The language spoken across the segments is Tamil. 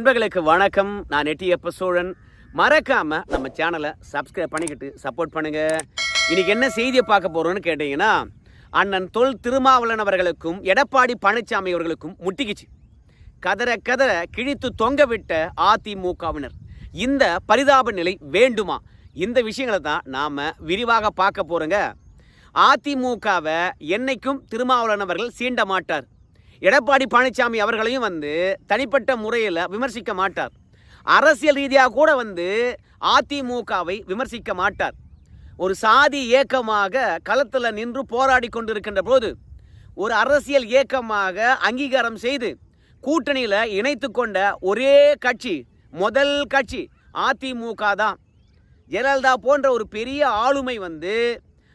நண்பர்களுக்கு வணக்கம். நான் எட்டியப்ப சோழன். மறக்காம நம்ம சேனலை சப்ஸ்கிரைப் பண்ணிக்கிட்டு சப்போர்ட் பண்ணுங்க. இன்னைக்கு என்ன செய்தியை பார்க்க போறோம்னு கேட்டீங்கன்னா அண்ணன் தொல் திருமாவளன் அவர்களுக்கும் எடப்பாடி பழனிசாமி அவர்களுக்கும் முட்டிக்கிச்சு. கதற கதற கிழித்து தொங்க விட்ட அதிமுகவினர். இந்த பரிதாப நிலை வேண்டுமா? இந்த விஷயங்களை தான் நாம விரிவாக பார்க்க போறோங்க. அதிமுகவை என்னைக்கும் திருமாவளவன் அவர்கள் சீண்ட மாட்டார். எடப்பாடி பழனிசாமி அவர்களையும் வந்து தனிப்பட்ட முறையில் விமர்சிக்க மாட்டார். அரசியல் ரீதியாக கூட வந்து அதிமுகவை விமர்சிக்க மாட்டார். ஒரு சாதி இயக்கமாக களத்தில் நின்று போராடி கொண்டிருக்கின்ற போது ஒரு அரசியல் இயக்கமாக அங்கீகாரம் செய்து கூட்டணியில் இணைத்து கொண்ட ஒரே கட்சி முதல் கட்சி அதிமுக தான். ஜெயலலிதா போன்ற ஒரு பெரிய ஆளுமை வந்து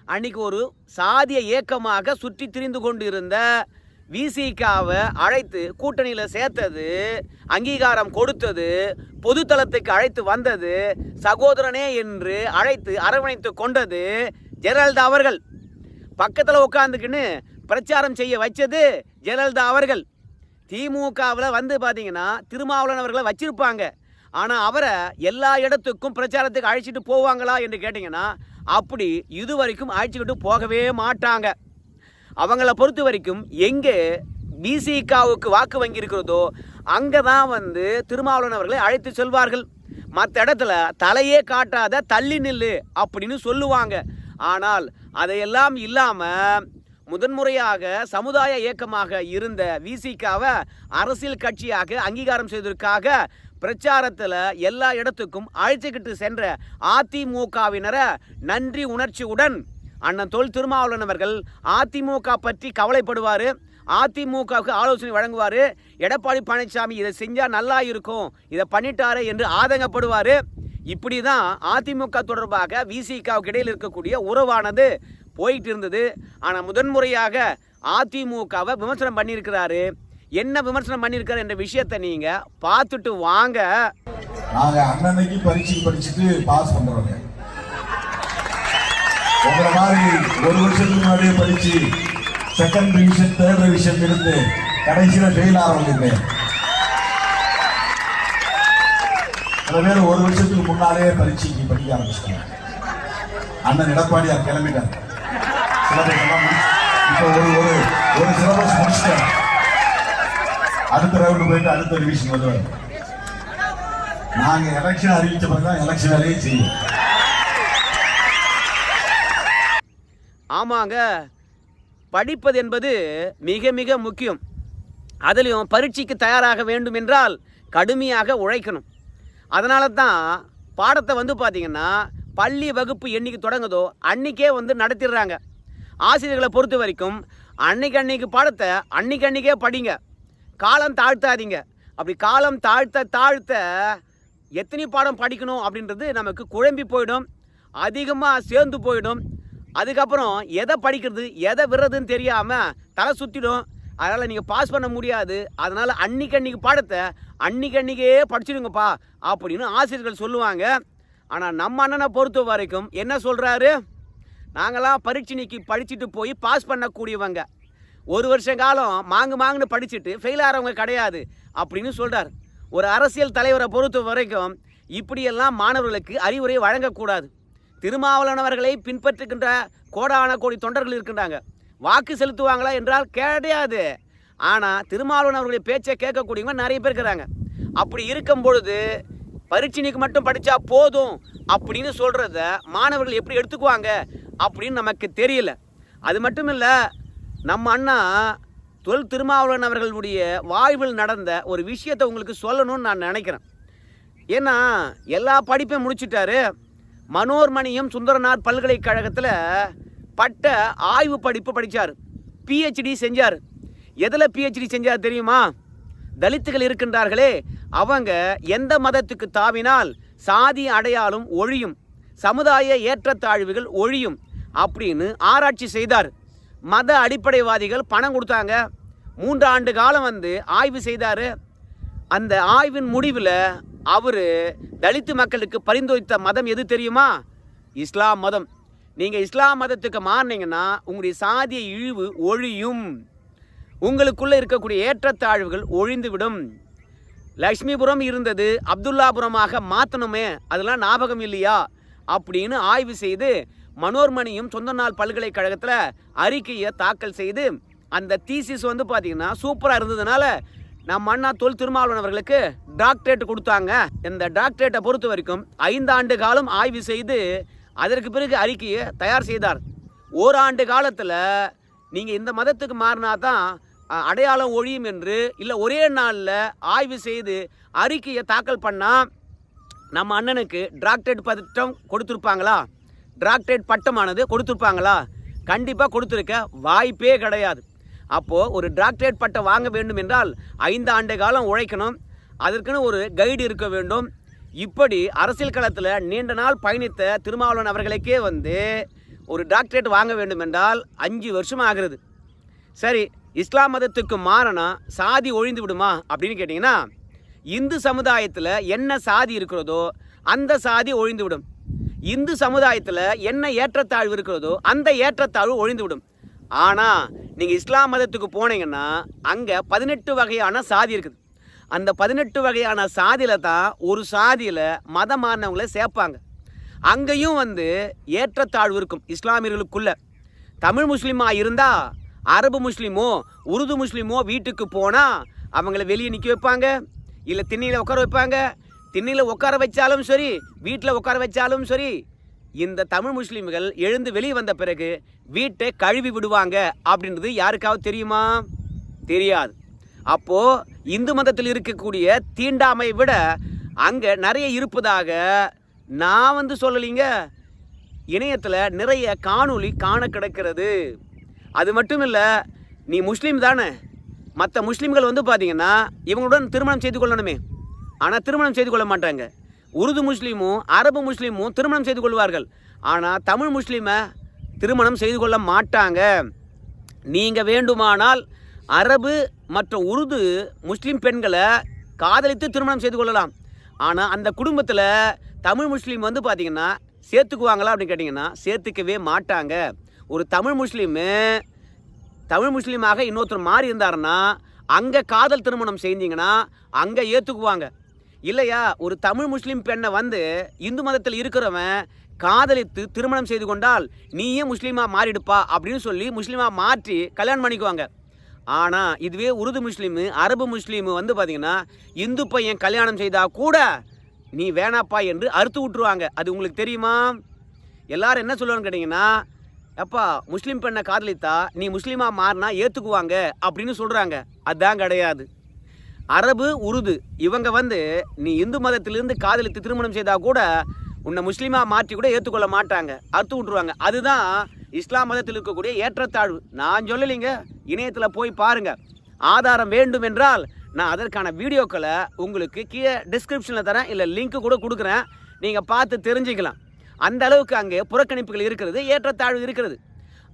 அன்னைக்கு ஒரு சாதிய இயக்கமாக சுற்றி திரிந்து கொண்டிருந்த விசிகாவை அழைத்து கூட்டணியில் சேர்த்தது அங்கீகாரம் கொடுத்தது பொதுத்தளத்துக்கு அழைத்து வந்தது சகோதரனே என்று அழைத்து அரவணைத்து கொண்டது ஜெயலலிதா அவர்கள். பக்கத்தில் உட்காந்துக்கின்னு பிரச்சாரம் செய்ய வச்சது ஜெயலலிதா அவர்கள். திமுகவில் வந்து பார்த்தீங்கன்னா திருமாவளவன் அவர்களை வச்சிருப்பாங்க. ஆனால் அவரை எல்லா இடத்துக்கும் பிரச்சாரத்துக்கு அழைச்சிட்டு போவாங்களா என்று கேட்டிங்கன்னா அப்படி இதுவரைக்கும் அழைச்சிக்கிட்டு போகவே மாட்டாங்க. அவங்கள பொறுத்த வரைக்கும் எங்கே பிசிகாவுக்கு வாக்கு வங்கி இருக்கிறதோ அங்கே தான் வந்து திருமாவளவன் அவர்களை அழைத்து செல்வார்கள். மற்ற இடத்துல தலையே காட்டாத தள்ளி நில்லு அப்படின்னு சொல்லுவாங்க. ஆனால் அதையெல்லாம் இல்லாமல் முதன்முறையாக சமுதாய இயக்கமாக இருந்த விசிகாவை அரசியல் கட்சியாக அங்கீகாரம் செய்வதற்காக பிரச்சாரத்தில் எல்லா இடத்துக்கும் அழைச்சிக்கிட்டு சென்ற அதிமுகவினரை நன்றி உணர்ச்சியுடன் அண்ணன் தொல் திருமாவளவன் அவர்கள் அதிமுக பற்றி கவலைப்படுவார். அதிமுகவுக்கு ஆலோசனை வழங்குவார். எடப்பாடி பழனிசாமி இதை செஞ்சால் நல்லா இருக்கும். இதை பண்ணிட்டாரு என்று ஆதங்கப்படுவார். இப்படி தான் அதிமுக தொடர்பாக விசிகாவுக்கு இடையில் இருக்கக்கூடிய உறவானது போயிட்டு இருந்தது ஆனால் முதன்முறையாக அதிமுகவை விமர்சனம் பண்ணியிருக்கிறாரு. என்ன விமர்சனம் பண்ணியிருக்காரு என்ற விஷயத்தை நீங்கள் பார்த்துட்டு வாங்க. நாங்கள் அன்னன்னைக்கு பரீட்சை படிச்சுட்டு பாஸ் பண்ணுறோங்க உங்களை மாதிரி ஒரு வருஷத்துக்கு முன்னாடியே படிச்சு செகண்ட் டிவிஷன் தேர்ட் டிவிஷன் இருந்து கடைசியில ஃபெயில் ஆரம்பிச்சிருந்தேன் சில பேர் ஒரு வருஷத்துக்கு முன்னாலே பரீட்சைக்கு படிக்க ஆரம்பிச்சிட்டாங்க. அண்ணன் எடப்பாடியார் கிளம்பிட்டார். சிலபஸ் இப்போ ஒரு ஒரு ஒரு சிலபஸ் முடிச்சிட்டார். அடுத்த ரவுண்டு போயிட்டு அடுத்த ரிவிஷன் வருவார். நாங்க எலெக்ஷன் அறிவிச்ச பிறகு தான் எலெக்ஷன் வேலையே செய்யும். ஆமாங்க. படிப்பது என்பது மிக மிக முக்கியம். அதுலேயும் பரீட்சைக்கு தயாராக வேண்டும் என்றால் கடுமையாக உழைக்கணும். அதனால தான் பாடத்தை வந்து பார்த்திங்கன்னா பள்ளி வகுப்பு என்னைக்கு தொடங்குதோ அன்றைக்கே வந்து நடத்திடுறாங்க. ஆசிரியர்களை பொறுத்த வரைக்கும் அன்னைக்கு அன்னைக்கு பாடத்தை அன்னைக்கு அன்னைக்கே படிங்க. காலம் தாழ்த்தாதீங்க. அப்படி காலம் தாழ்த்த தாழ்த்த எத்தனை பாடம் படிக்கணும் அப்படின்றது நமக்கு குழம்பி போயிடும். அதிகமாக சேர்ந்து போயிடும். அதுக்கப்புறம் எதை படிக்கிறது எதை விடுறதுன்னு தெரியாமல் தலை சுற்றிடும் அதனால் நீங்கள் பாஸ் பண்ண முடியாது. அதனால் அன்னைக்கு அன்னைக்கு பாடத்தை அன்னைக்கு அன்னைக்கே படிச்சிடுங்கப்பா அப்படின்னு ஆசிரியர்கள் சொல்லுவாங்க. ஆனால் நம்ம அண்ணனை பொறுத்த வரைக்கும் என்ன சொல்கிறாரு நாங்களாம் பரீட்சைக்கு படிச்சுட்டு போய் பாஸ் பண்ணக்கூடியவங்க. ஒரு வருஷ காலம் மாங்கு மாங்குன்னு படிச்சுட்டு ஃபெயில் ஆகிறவங்க கிடையாது அப்படின்னு சொல்கிறார் ஒரு அரசியல் தலைவரை பொறுத்த வரைக்கும் இப்படியெல்லாம் மாணவர்களுக்கு அறிவுரை வழங்கக்கூடாது. திருமாவளவன் பின்பற்றுகின்ற கோடான கோடி தொண்டர்கள் இருக்கின்றாங்க. வாக்கு செலுத்துவாங்களா என்றால் கிடையாது. ஆனால் திருமாவளவன் அவர்களுடைய பேச்சை கேட்கக்கூடியவங்க நிறைய பேர் இருக்கிறாங்க. அப்படி இருக்கும் பொழுது பரீட்சைக்கு மட்டும் படித்தா போதும் அப்படின்னு சொல்கிறத மாணவர்கள் எப்படி எடுத்துக்குவாங்க அப்படின்னு நமக்கு தெரியல. அது மட்டும் இல்லை நம்ம அண்ணா தொல் திருமாவளவன் அவர்களுடைய வாழ்வில் நடந்த ஒரு விஷயத்தை உங்களுக்கு சொல்லணும்னு நான் நினைக்கிறேன். ஏன்னா எல்லா படிப்பையும் முடிச்சிட்டாரு. மனோர்மணியம் சுந்தரநாத் பல்கலைக்கழகத்தில் பட்ட ஆய்வு படிப்பு படித்தார் பிஹெச்டி செஞ்சார். எதில் பிஹெச்டி செஞ்சார் தெரியுமா? தலித்துகள் இருக்கின்றார்களே அவங்க எந்த மதத்துக்கு தாவினால் சாதி அடையாளம் ஒழியும் சமுதாய ஏற்றத்தாழ்வுகள் ஒழியும் அப்படின்னு ஆராய்ச்சி செய்தார். மத அடிப்படைவாதிகள் பணம் கொடுத்தாங்க. மூன்று ஆண்டு காலம் வந்து ஆய்வு செய்தார். அந்த ஆய்வின் முடிவில் அவர் தலித்து மக்களுக்கு பரிந்துரைத்த மதம் எது தெரியுமா? இஸ்லாம் மதம். நீங்கள் இஸ்லாம் மதத்துக்கு மாறினீங்கன்னா உங்களுடைய சாதிய இழிவு ஒழியும். உங்களுக்குள்ளே இருக்கக்கூடிய ஏற்றத்தாழ்வுகள் ஒழிந்துவிடும். லக்ஷ்மிபுரம் இருந்தது அப்துல்லாபுரமாக மாற்றணுமே அதெல்லாம் ஞாபகம் இல்லையா? அப்படின்னு ஆய்வு செய்து மனோர்மணியும் சொந்த நாள் பல்கலைக்கழகத்தில் அறிக்கையை தாக்கல் செய்து அந்த தீசிஸ் வந்து பார்த்தீங்கன்னா சூப்பராக இருந்ததுனால நம்ம அண்ணா தொல் திருமாவளவன் அவர்களுக்கு டாக்டரேட் கொடுத்தாங்க. இந்த டாக்டரேட்டை பொறுத்த வரைக்கும் ஐந்து ஆண்டு காலம் ஆய்வு செய்து அதற்கு பிறகு அறிக்கையை தயார் செய்தார். ஓராண்டு காலத்தில் நீங்கள் இந்த மதத்துக்கு மாறினா தான் அடையாளம் ஒழியும் என்று இல்லை ஒரே நாளில் ஆய்வு செய்து அறிக்கையை தாக்கல் பண்ணால் நம்ம அண்ணனுக்கு டாக்டரேட் பட்டம் கொடுத்துருப்பாங்களா? டாக்டரேட் பட்டமானது கொடுத்துருப்பாங்களா? கண்டிப்பாக கொடுத்துருக்க வாய்ப்பே கிடையாது. அப்போது ஒரு டாக்டரேட் பட்டம் வாங்க வேண்டும் என்றால் ஐந்து ஆண்டு காலம் உழைக்கணும். அதற்குன்னு ஒரு கைடு இருக்க வேண்டும். இப்படி அரசியல் களத்தில் நீண்ட நாள் பயணித்த திருமாவளவன் அவர்களுக்கே வந்து ஒரு டாக்டரேட் வாங்க வேண்டும் என்றால் அஞ்சு வருஷம் ஆகிறது. சரி இஸ்லாம் மதத்துக்கு மாறினா சாதி ஒழிந்து விடுமா அப்படின்னு கேட்டிங்கன்னா இந்து சமுதாயத்தில் என்ன சாதி இருக்கிறதோ அந்த சாதி ஒழிந்துவிடும் இந்து சமுதாயத்தில் என்ன ஏற்றத்தாழ்வு இருக்கிறதோ அந்த ஏற்றத்தாழ்வு ஒழிந்துவிடும் ஆனால் நீங்கள் இஸ்லாம் மதத்துக்கு போனீங்கன்னா அங்கே பதினெட்டு வகையான சாதி இருக்குது. அந்த பதினெட்டு வகையான சாதியில் தான் ஒரு சாதியில் மதம் சேர்ப்பாங்க. அங்கேயும் வந்து ஏற்றத்தாழ்வு இருக்கும் இஸ்லாமியர்களுக்குள்ள. தமிழ் முஸ்லீமாக இருந்தால் அரபு முஸ்லீமோ உருது முஸ்லீமோ வீட்டுக்கு போனால் அவங்கள வெளியே நிற்க வைப்பாங்க. இல்லை திண்ணையில் உட்கார வைப்பாங்க. திண்ணையில் உட்கார வச்சாலும் சரி வீட்டில் உட்கார வச்சாலும் சரி இந்த தமிழ் முஸ்லீம்கள் எழுந்து வெளியே வந்த பிறகு வீட்டை கழுவி விடுவாங்க அப்படின்றது யாருக்காவது தெரியுமா? தெரியாது. அப்போ இந்து மதத்தில் இருக்கக்கூடிய தீண்டாமை விட அங்கே நிறைய இருப்பதாக நான் வந்து சொல்லலைங்க. இணையத்தில் நிறைய காணொளி காண கிடக்கிறது. அது மட்டும் இல்லை நீ முஸ்லீம் தானே? மற்ற முஸ்லீம்கள் வந்து பார்த்தீங்கன்னா இவங்களுடன் திருமணம் செய்து கொள்ளணுமே. ஆனால் திருமணம் செய்து கொள்ள மாட்டாங்க. உருது முஸ்லீமும் அரபு முஸ்லீமும் திருமணம் செய்து கொள்வார்கள். ஆனால் தமிழ் முஸ்லீமை திருமணம் செய்து கொள்ள மாட்டாங்க. நீங்கள் வேண்டுமானால் அரபு மற்றும் உருது முஸ்லீம் பெண்களை காதலித்து திருமணம் செய்து கொள்ளலாம். ஆனால் அந்த குடும்பத்தில் தமிழ் முஸ்லீம் வந்து பார்த்திங்கன்னா சேர்த்துக்குவாங்களா அப்படின்னு கேட்டிங்கன்னா சேர்த்துக்கவே மாட்டாங்க. ஒரு தமிழ் முஸ்லீமு தமிழ் முஸ்லீமாக இன்னொருத்தர் மாறி இருந்தாருன்னா அங்கே காதல் திருமணம் செஞ்சீங்கன்னா அங்கே ஏற்றுக்குவாங்க இல்லையா ஒரு தமிழ் முஸ்லீம் பெண்ணை வந்து இந்து மதத்தில் இருக்கிறவன் காதலித்து திருமணம் செய்து கொண்டால் நீயே முஸ்லீமாக மாறிடுப்பா அப்படின்னு சொல்லி முஸ்லீமாக மாற்றி கல்யாணம் பண்ணிக்குவாங்க. ஆனால் இதுவே உருது முஸ்லீமு அரபு முஸ்லீமு வந்து பார்த்தீங்கன்னா இந்து பையன் கல்யாணம் செய்தால் கூட நீ வேணாப்பா என்று அறுத்து விட்டுருவாங்க. அது உங்களுக்கு தெரியுமா? எல்லாரும் என்ன சொல்லுவான்னு கேட்டிங்கன்னா அப்பா முஸ்லீம் பெண்ணை காதலித்தா நீ முஸ்லீமாக மாறினா ஏற்றுக்குவாங்க அப்படின்னு சொல்கிறாங்க அதுதான் கிடையாது. அரபு உருது. இவங்க வந்து நீ இந்து மதத்திலிருந்து காதலித்து திருமணம் செய்தால் கூட உன்னை முஸ்லீமாக மாற்றி கூட ஏற்றுக்கொள்ள மாட்டாங்க. அறுத்து விட்ருவாங்க அதுதான் இஸ்லாம் மதத்தில் இருக்கக்கூடிய ஏற்றத்தாழ்வு. நான் சொல்லலைங்க. இணையத்தில் போய் பாருங்கள் ஆதாரம் வேண்டும் என்றால் நான் அதற்கான வீடியோக்களை உங்களுக்கு கீழே டிஸ்கிரிப்ஷனில் தரேன். இல்லை லிங்க்கு கூட கொடுக்குறேன். நீங்கள் பார்த்து தெரிஞ்சுக்கலாம். அந்த அளவுக்கு அங்கே புறக்கணிப்புகள் இருக்கிறது ஏற்றத்தாழ்வு இருக்கிறது.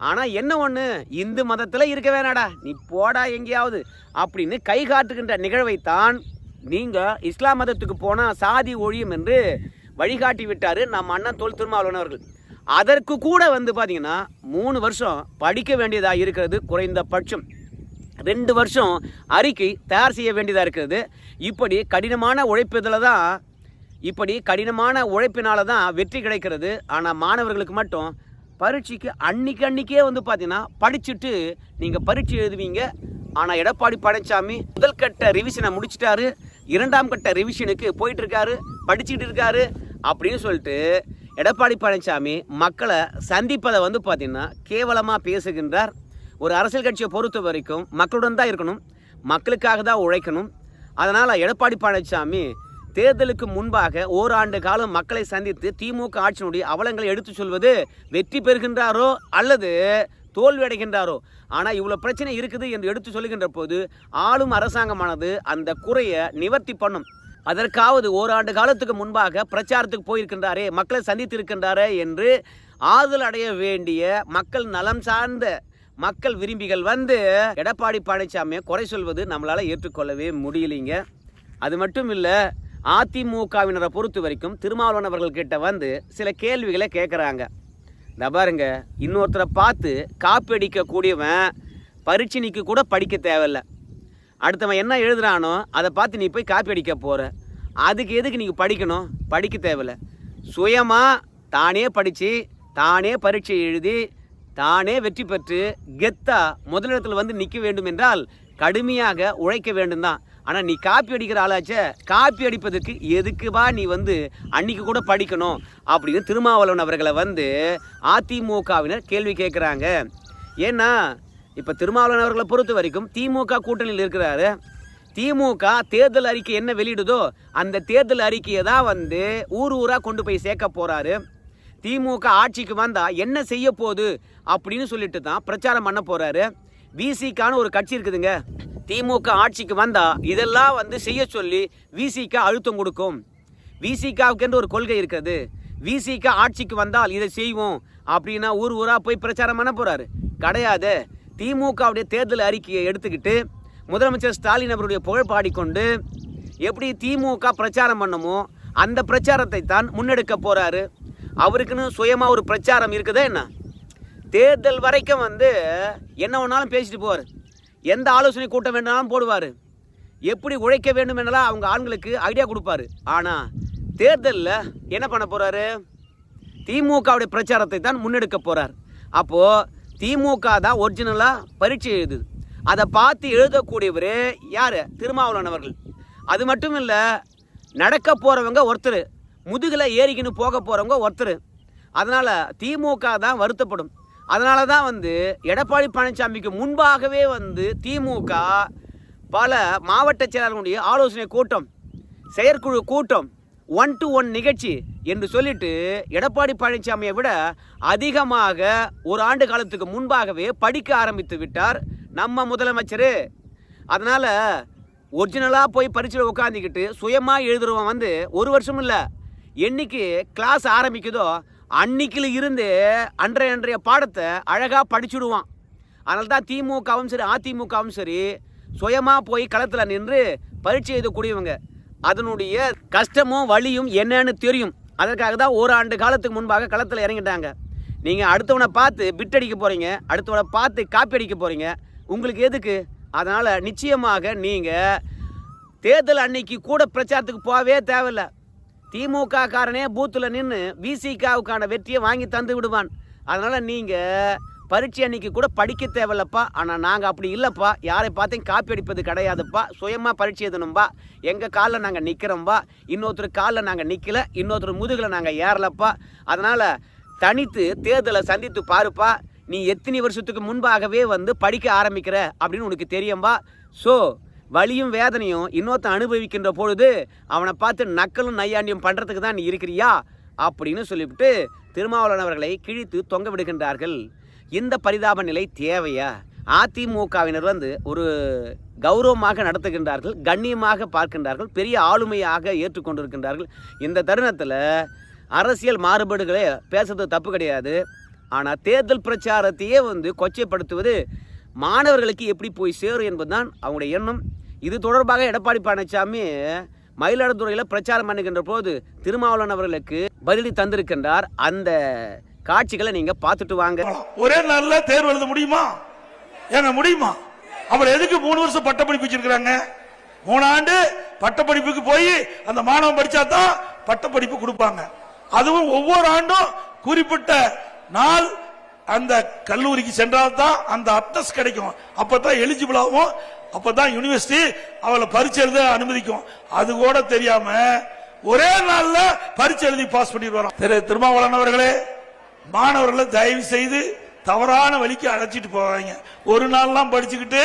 ஆனால் என்ன ஒன்று இந்து மதத்தில் இருக்க வேணாடா. நீ போடா எங்கேயாவது. அப்படின்னு கை காட்டுகின்ற நிகழ்வைத்தான் நீங்கள் இஸ்லாம் மதத்துக்கு போனால் சாதி ஒழியும் என்று வழிகாட்டி விட்டார் நம்ம அண்ணன் தொல் திருமாவளவன் அவர்கள். அதற்கு கூட வந்து பார்த்தீங்கன்னா மூணு வருஷம் படிக்க வேண்டியதாக இருக்கிறது குறைந்தபட்சம். ரெண்டு வருஷம் அறிக்கை தயார் செய்ய வேண்டியதாக இருக்கிறது. இப்படி கடினமான உழைப்பதில் தான் இப்படி கடினமான உழைப்பினால தான் வெற்றி கிடைக்கிறது. ஆனால் மாணவர்களுக்கு மட்டும் பரீட்சைக்கு அன்னைக்கு அன்னைக்கே வந்து பார்த்தீங்கன்னா படிச்சுட்டு நீங்கள் பரீட்சை எழுதுவீங்க. ஆனால் எடப்பாடி பழனிசாமி முதல் கட்ட ரிவிஷனை முடிச்சிட்டாரு. இரண்டாம் கட்ட ரிவிஷனுக்கு போயிட்டு இருக்காரு படிச்சுட்டு இருக்காரு அப்படின்னு சொல்லிட்டு எடப்பாடி பழனிசாமி மக்களை சந்திப்பதை வந்து பார்த்தீங்கன்னா கேவலமாக பேசுகின்றார். ஒரு அரசியல் கட்சியை பொறுத்த வரைக்கும் மக்களுடன் தான் இருக்கணும் மக்களுக்காக தான் உழைக்கணும். அதனால் எடப்பாடி பழனிசாமி தேர்தலுக்கு முன்பாக ஓராண்டு காலம் மக்களை சந்தித்து திமுக ஆட்சியினுடைய அவலங்களை எடுத்து சொல்வது வெற்றி பெறுகின்றாரோ அல்லது தோல்வி அடைகின்றாரோ? ஆனால் இவ்வளோ பிரச்சனை இருக்குது என்று எடுத்து சொல்லுகின்ற போது ஆளும் அரசாங்கமானது அந்த குறையை நிவர்த்தி பண்ணும். அதற்காவது ஓராண்டு காலத்துக்கு முன்பாக பிரச்சாரத்துக்கு போயிருக்கின்றாரே மக்களை சந்தித்திருக்கின்றாரே என்று ஆறுதல் அடைய வேண்டிய மக்கள் நலம் சார்ந்த மக்கள் விரும்பிகள் வந்து எடப்பாடி பழனிசாமியை குறை சொல்வது நம்மளால் ஏற்றுக்கொள்ளவே முடியலைங்க. அது மட்டும் இல்லை அதிமுகவினரை பொறுத்த வரைக்கும் திருமாவளவன் கிட்ட வந்து சில கேள்விகளை கேட்குறாங்க இந்த பாருங்க இன்னொருத்தரை பார்த்து காப்பி அடிக்கக்கூடியவன் பரீட்சைக்கு கூட படிக்க தேவையில்ல. அடுத்தவன் என்ன எழுதுறானோ அதை பார்த்து நீ போய் காப்பி அடிக்க போகிற அதுக்கு எதுக்கு நீங்கள் படிக்கணும்? படிக்க தேவையில்லை. சுயமாக தானே படித்து தானே பரீட்சை எழுதி தானே வெற்றி பெற்று கெத்தா முதலிடத்தில் வந்து நிற்க வேண்டும் என்றால் கடுமையாக உழைக்க வேண்டும் தான் ஆனால் நீ காப்பி அடிக்கிற ஆளாச்சே. காப்பி அடிப்பதற்கு எதுக்குவா நீ வந்து அன்னைக்கு கூட படிக்கணும்? அப்படின்னு திருமாவளவன் அவர்களை வந்து அதிமுகவினர் கேள்வி கேட்குறாங்க. ஏன்னா இப்போ திருமாவளவன் அவர்களை பொறுத்த வரைக்கும் திமுக கூட்டணியில் இருக்கிறாரு. திமுக தேர்தல் அறிக்கை என்ன வெளியிடுதோ அந்த தேர்தல் அறிக்கையை தான் வந்து ஊர் ஊராக கொண்டு போய் சேர்க்க போகிறாரு திமுக ஆட்சிக்கு வந்தால் என்ன செய்ய போகுது அப்படின்னு சொல்லிட்டு தான் பிரச்சாரம் பண்ண போகிறாரு விசிகான்னு ஒரு கட்சி இருக்குதுங்க. திமுக ஆட்சிக்கு வந்தால் இதெல்லாம் வந்து செய்ய சொல்லி விசிகா அழுத்தம் கொடுக்கும். விசிகாவுக்கென்று ஒரு கொள்கை இருக்குது விசிகா ஆட்சிக்கு வந்தால் இதை செய்வோம் அப்படின்னா ஊர் ஊராக போய் பிரச்சாரம் பண்ண போகிறாரு கிடையாது. திமுகவுடைய தேர்தல் அறிக்கையை எடுத்துக்கிட்டு முதலமைச்சர் ஸ்டாலின் அவருடைய புகழ் பாடிக்கொண்டு எப்படி திமுக பிரச்சாரம் பண்ணுமோ அந்த பிரச்சாரத்தை தான் முன்னெடுக்க போகிறாரு அவருக்குன்னு சுயமாக ஒரு பிரச்சாரம் இருக்குதா என்ன? தேர்தல் வரைக்கும் வந்து என்ன வேணாலும் பேசிட்டு போவார். எந்த ஆலோசனை கூட்டம் வேணாலும் போடுவார். எப்படி உழைக்க வேண்டும் என்றெல்லாம் அவங்க ஆண்களுக்கு ஐடியா கொடுப்பாரு. ஆனால் தேர்தலில் என்ன பண்ண போகிறாரு திமுகவுடைய பிரச்சாரத்தை தான் முன்னெடுக்க போகிறார் அப்போது திமுக தான் ஒரிஜினலாக பரீட்சை எழுதுது. அதை பார்த்து எழுதக்கூடியவர் யார்? திருமாவளவன் அவர்கள். அது மட்டும் இல்லை நடக்க போகிறவங்க ஒருத்தர். முதுகில் ஏறிக்கின்னு போக போகிறவங்க ஒருத்தர். அதனால் திமுக தான் வருத்தப்படும். அதனால தான் வந்து எடப்பாடி பழனிசாமிக்கு முன்பாகவே வந்து திமுக பல மாவட்ட செயலாளர்களுடைய ஆலோசனை கூட்டம் செயற்குழு கூட்டம் ஒன் டு ஒன் நிகழ்ச்சி என்று சொல்லிட்டு எடப்பாடி பழனிசாமியை விட அதிகமாக ஒரு ஆண்டு காலத்துக்கு முன்பாகவே படிக்க ஆரம்பித்து விட்டார் நம்ம முதலமைச்சர். அதனால் ஒரிஜினலாக போய் பரீட்சையில் உட்காந்துக்கிட்டு சுயமாக எழுதுறவன் வந்து ஒரு வருஷம் இல்லை என்னைக்கு கிளாஸ் ஆரம்பிக்குதோ அன்னைக்கில் இருந்து அன்றைய அன்றைய பாடத்தை அழகாக படிச்சுடுவான். அதனால தான் திமுகவும் சரி அதிமுகவும் சரி சுயமாக போய் களத்தில் நின்று பரீட்சை எழுதக்கூடியவங்க. அதனுடைய கஷ்டமும் வலியும் என்னன்னு தெரியும். அதற்காக தான் ஒரு ஆண்டு காலத்துக்கு முன்பாக களத்தில் இறங்கிட்டாங்க. நீங்கள் அடுத்தவனை பார்த்து பிட் அடிக்க போகிறீங்க அடுத்தவனை பார்த்து காப்பி அடிக்க போகிறீங்க உங்களுக்கு எதுக்கு? அதனால் நிச்சயமாக நீங்கள் தேர்தல் அன்னைக்கு கூட பிரச்சாரத்துக்கு போகவே தேவையில்ல. திமுக காரனே பூத்தில் நின்று விசிகாவுக்கான வெற்றியை வாங்கி தந்து விடுவான். அதனால் நீங்கள் பரீட்சை அன்னைக்கு கூட படிக்க தேவையில்லப்பா. ஆனால் நாங்கள் அப்படி இல்லைப்பா. யாரை பார்த்தையும் காப்பி அடிப்பது கிடையாதுப்பா. சுயமாக பரீட்சை எழுதணும்பா. எங்கள் காலில் நாங்கள் நிற்கிறோம்பா இன்னொருத்தர் காலில் நாங்கள் நிற்கல இன்னொருத்தர் முதுகில் நாங்கள் ஏறலப்பா. அதனால் தனித்து தேர்தலை சந்தித்து பாருப்பா. நீ எத்தனை வருஷத்துக்கு முன்பாகவே வந்து படிக்க ஆரம்பிக்கிற அப்படின்னு உனக்கு தெரியும்பா. ஸோ வலியும் வேதனையும் இன்னொருத்தன் அனுபவிக்கின்ற பொழுது அவனை பார்த்து நக்கலும் நையாண்டியும் பண்ணுறதுக்கு தான் நீ இருக்கிறியா? அப்படின்னு சொல்லிவிட்டு திருமாவளவன் அவர்களை கிழித்து தொங்க விடுகின்றார்கள். இந்த பரிதாப நிலை தேவையா? அதிமுகவினர் வந்து ஒரு கௌரவமாக நடத்துகின்றார்கள் கண்ணியமாக பார்க்கின்றார்கள் பெரிய ஆளுமையாக ஏற்றுக்கொண்டிருக்கின்றார்கள். இந்த தருணத்தில் அரசியல் மாறுபாடுகளே பேசுறது தப்பு கிடையாது. ஆனால் தேர்தல் பிரச்சாரத்தையே வந்து கொச்சைப்படுத்துவது மாணவர்களுக்கு எப்படி போய் சேரும் என்பதுதான் அவங்களுடைய எண்ணம். இது தொடர்பாக எடப்பாடி பழனிசாமி மயிலாடுதுறையில் பிரச்சாரம் பண்ணுகின்ற போது திருமாவளவன் அவர்களுக்கு பதிலடி தந்திருக்கின்றார். அந்த காட்சிகளை நீங்க பார்த்துட்டு வாங்க. ஒரே நாள்ல தேர்வு எழுத முடியுமா? என்ன முடியுமா? அவர் எதுக்கு மூணு வருஷம் பட்டப்படிப்பு வச்சிருக்கிறாங்க? மூணு ஆண்டு பட்டப்படிப்புக்கு போய் அந்த மாணவன் படிச்சா தான் பட்டப்படிப்பு கொடுப்பாங்க. அதுவும் ஒவ்வொரு ஆண்டும் குறிப்பிட்ட நாள் அந்த கல்லூரிக்கு சென்றால் தான் அந்த அட்டஸ் கிடைக்கும். அப்பதான் எலிஜிபிள் ஆகும் அப்பதான் யூனிவர்சிட்டி அவளை பரிச்சை எழுத அனுமதிக்கும். அது கூட தெரியாம ஒரே நாள்ல பரிச்சை எழுதி பாஸ் பண்ணிட்டு வரோம் திரு திருமாவளவன் அவர்களே மாணவர்களை தயவு செய்து தவறான வழிக்கு அழைச்சிட்டு போவாங்க ஒரு நாள்லாம் படிச்சுக்கிட்டு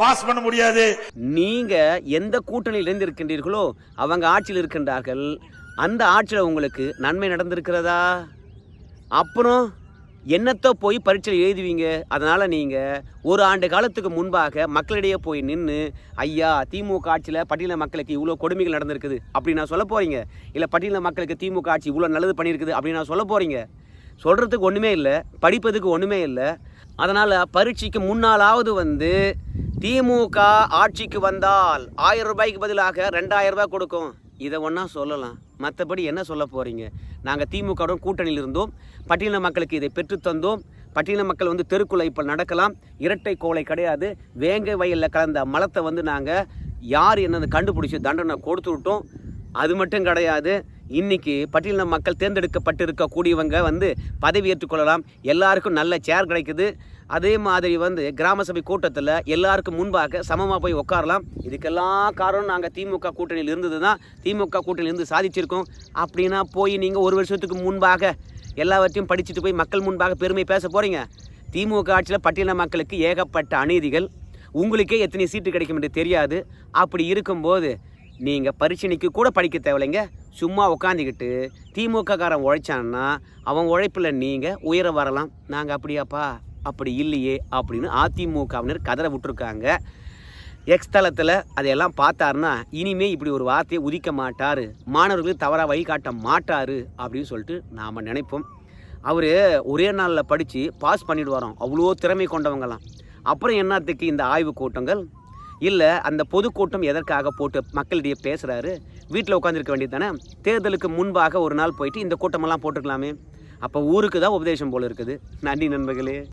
பாஸ் பண்ண முடியாது. நீங்க எந்த கூட்டணியில் இருந்திருக்கின்றீர்களோ அவங்க ஆட்சியில் இருக்கின்றார்கள். அந்த ஆட்சியில் உங்களுக்கு நன்மை நடந்திருக்கிறதா? அப்புறம் என்னத்தோ போய் பரீட்சையில் எழுதுவீங்க. அதனால் நீங்கள் ஒரு ஆண்டு காலத்துக்கு முன்பாக மக்களிடையே போய் நின்று ஐயா திமுக ஆட்சியில் பட்டியல மக்களுக்கு இவ்வளோ கொடுமைகள் நடந்திருக்குது அப்படி நான் சொல்ல போகிறீங்க இல்லை பட்டியல மக்களுக்கு திமுக ஆட்சி இவ்வளோ நல்லது பண்ணியிருக்குது அப்படி நான் சொல்ல போகிறீங்க சொல்கிறதுக்கு ஒன்றுமே இல்லை படிப்பதுக்கு ஒன்றுமே இல்லை. அதனால் பரீட்சைக்கு முன்னாலாவது வந்து திமுக ஆட்சிக்கு வந்தால் ஆயிரம் ரூபாய்க்கு பதிலாக ரெண்டாயிரம் ரூபாய் கொடுக்கும். இதை ஒன்றா சொல்லலாம். மற்றபடி என்ன சொல்ல போகிறீங்க நாங்கள் திமுகவுடன் கூட்டணியில் இருந்தோம். பட்டியலின மக்களுக்கு இதை பெற்றுத்தந்தோம் பட்டியல மக்கள் வந்து தெருக்குள்ள இப்போ நடக்கலாம். இரட்டை கோலை கிடையாது. வேங்கை வயலில் கலந்த மலத்தை வந்து நாங்கள் யார் என்னது கண்டுபிடிச்சி தண்டனை கொடுத்து விட்டோம். அது மட்டும் கிடையாது. இன்னைக்கு பட்டியலின மக்கள் தேர்ந்தெடுக்கப்பட்டு இருக்கக்கூடியவங்க வந்து பதவி ஏற்றுக்கொள்ளலாம் எல்லாருக்கும் நல்ல சேர் கிடைக்குது. அதே மாதிரி வந்து கிராம சபை கூட்டத்தில் எல்லாருக்கும் முன்பாக சமமாக போய் உட்காரலாம் இதுக்கெல்லாம் காரணம் நாங்கள் திமுக கூட்டணியில் இருந்தது தான் திமுக கூட்டணியில் இருந்து சாதிச்சிருக்கோம். அப்படின்னா போய் நீங்கள் ஒரு வருஷத்துக்கு முன்பாக எல்லாவற்றையும் படிச்சுட்டு போய் மக்கள் முன்பாக பெருமை பேச போகிறீங்க திமுக ஆட்சியில் பட்டியலின மக்களுக்கு ஏகப்பட்ட அநீதிகள். உங்களுக்கே எத்தனை சீட்டு கிடைக்கும் என்று தெரியாது. அப்படி இருக்கும்போது நீங்கள் பரிசீலிக்கு கூட படிக்க தேவையில்லைங்க. சும்மா உட்காந்துக்கிட்டு திமுககாரன் உழைச்சான்னா அவன் உழைப்பில் நீங்கள் உயர வரலாம். நாங்கள் அப்படியாப்பா? அப்படி இல்லையே அப்படின்னு அதிமுகவினர் கதரை விட்டுருக்காங்க. எக்ஸ் தளத்தில் அதையெல்லாம் பார்த்தாருன்னா இனிமே இப்படி ஒரு வார்த்தையை உதிக்க மாட்டார். மாணவர்களுக்கு தவறாக வழிகாட்ட மாட்டார் அப்படின்னு சொல்லிட்டு நாம் நினைப்போம். அவர் ஒரே நாளில் படித்து பாஸ் பண்ணிடுவாராம். அவ்வளோ திறமை கொண்டவங்களாம். அப்புறம் என்னத்துக்கு இந்த ஆய்வு கூட்டங்கள்? இல்லை அந்த பொதுக்கூட்டம் எதற்காக போட்டு மக்களிடையே பேசுகிறாரு வீட்டில் உட்காந்துருக்க வேண்டியது தானே தேர்தலுக்கு முன்பாக ஒரு நாள் போயிட்டு இந்த கூட்டமெல்லாம் போட்டுக்கலாமே அப்போ ஊருக்கு தான் உபதேசம் போல் இருக்குது. நன்றி நண்பர்களே.